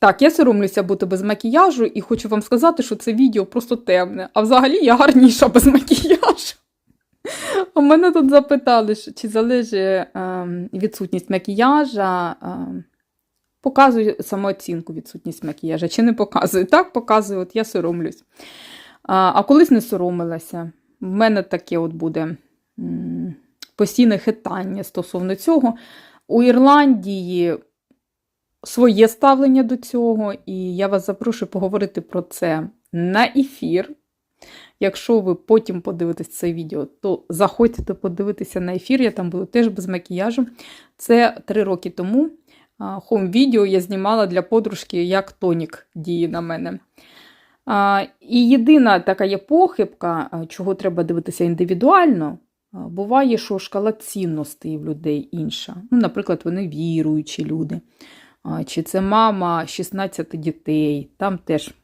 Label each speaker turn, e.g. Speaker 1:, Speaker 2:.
Speaker 1: Так, я соромлюся бути без макіяжу і хочу вам сказати, що це відео просто темне. А взагалі я гарніша без макіяжу. У мене тут запитали, чи залежить ем, відсутність макіяжа. Ем, показую самооцінку відсутність макіяжа, чи не показую? Так, показую, от я соромлюсь. А, колись не соромилася. В мене таке от буде постійне хитання стосовно цього. У Ірландії своє ставлення до цього, і я вас запрошую поговорити про це на ефір. Якщо ви потім подивитесь це відео, то заходьте подивитися на ефір, я там буду теж без макіяжу. Це три роки тому. Хом-відео я знімала для подружки, як тонік діє на мене. І єдина така є похибка, чого треба дивитися індивідуально. Буває, що шкала цінностей в людей інша. Ну, наприклад, вони віруючі люди. Чи це мама 16 дітей, там теж